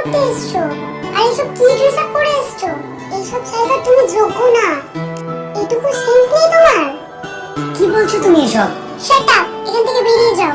করতে এসছো? আর এসব কি ড্রেস আপ পরে এসছো? এইসব জায়গা তুমি যোগ্য না। এটুকু সেন্স নেই তোমার? কি বলছো তুমি এসব? শাট আপ এখান থেকে বেরিয়ে যাও।